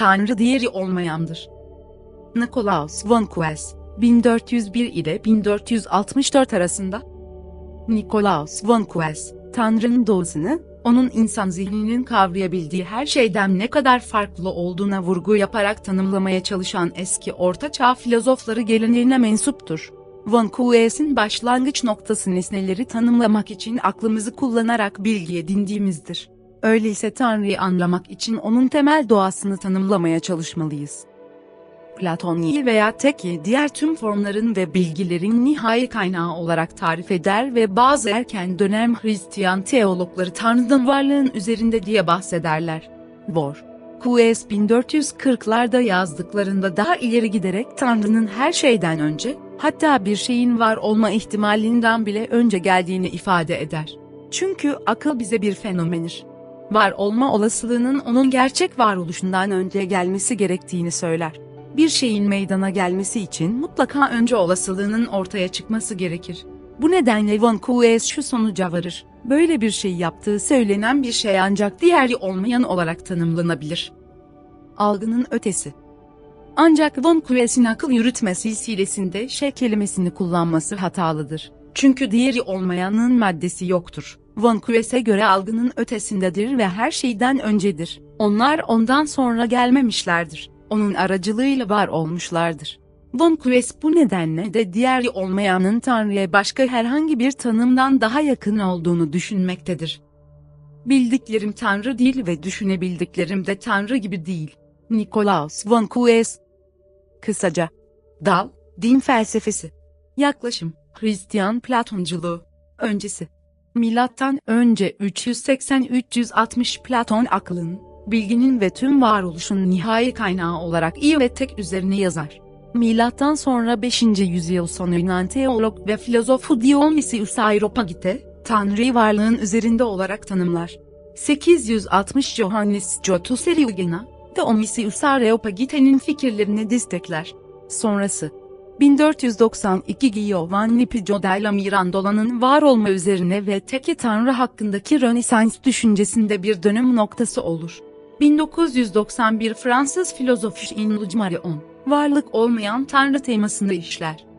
Tanrı diğeri olmayandır. Nikolaus von Kues, 1401 ile 1464 arasında Nikolaus von Kues, Tanrı'nın doğusunu, onun insan zihninin kavrayabildiği her şeyden ne kadar farklı olduğuna vurgu yaparak tanımlamaya çalışan eski ortaçağ filozofları geleneğine mensuptur. Von Kues'in başlangıç noktası nesneleri tanımlamak için aklımızı kullanarak bilgi edindiğimizdir. Öyleyse Tanrı'yı anlamak için onun temel doğasını tanımlamaya çalışmalıyız. Platoniyi veya teki diğer tüm formların ve bilgilerin nihai kaynağı olarak tarif eder ve bazı erken dönem Hristiyan teologları Tanrı'nın varlığın üzerinde diye bahsederler. Vor. Kues 1440'larda yazdıklarında daha ileri giderek Tanrı'nın her şeyden önce, hatta bir şeyin var olma ihtimalinden bile önce geldiğini ifade eder. Çünkü akıl bize bir fenomenir. Var olma olasılığının onun gerçek varoluşundan önce gelmesi gerektiğini söyler. Bir şeyin meydana gelmesi için mutlaka önce olasılığının ortaya çıkması gerekir. Bu nedenle Von Kues şu sonuca varır. Böyle bir şey yaptığı söylenen bir şey ancak diğeri olmayan olarak tanımlanabilir. Algının ötesi ancak Von Kues'in akıl yürütme silsilesinde şey kelimesini kullanması hatalıdır. Çünkü diğeri olmayanın maddesi yoktur. Von Kues'e göre algının ötesindedir ve her şeyden öncedir. Onlar ondan sonra gelmemişlerdir. Onun aracılığıyla var olmuşlardır. Von Kues bu nedenle de diğeri olmayanın Tanrı'ya başka herhangi bir tanımdan daha yakın olduğunu düşünmektedir. Bildiklerim Tanrı değil ve düşünebildiklerim de Tanrı gibi değil. Nikolaus von Kues Kısaca Dal, din felsefesi Yaklaşım, Hristiyan Platonculuğu Öncesi Milattan önce 380-360 Platon aklın, bilginin ve tüm varoluşun nihai kaynağı olarak iyi ve tek üzerine yazar. Milattan sonra 5. yüzyıl sonu Yunan teolog ve filozofu Dionysius Areopagite, Tanrı'yı varlığın üzerinde olarak tanımlar. 860 Johannes Jotus Eriugena, Dionysius Areopagite'nin fikirlerini destekler. Sonrası 1492 Giovanni Piggio della Mirandola'nın var olma üzerine ve teki tanrı hakkındaki Rönesans düşüncesinde bir dönüm noktası olur. 1991 Fransız filozof Jean-Luc Marion, varlık olmayan tanrı temasını işler.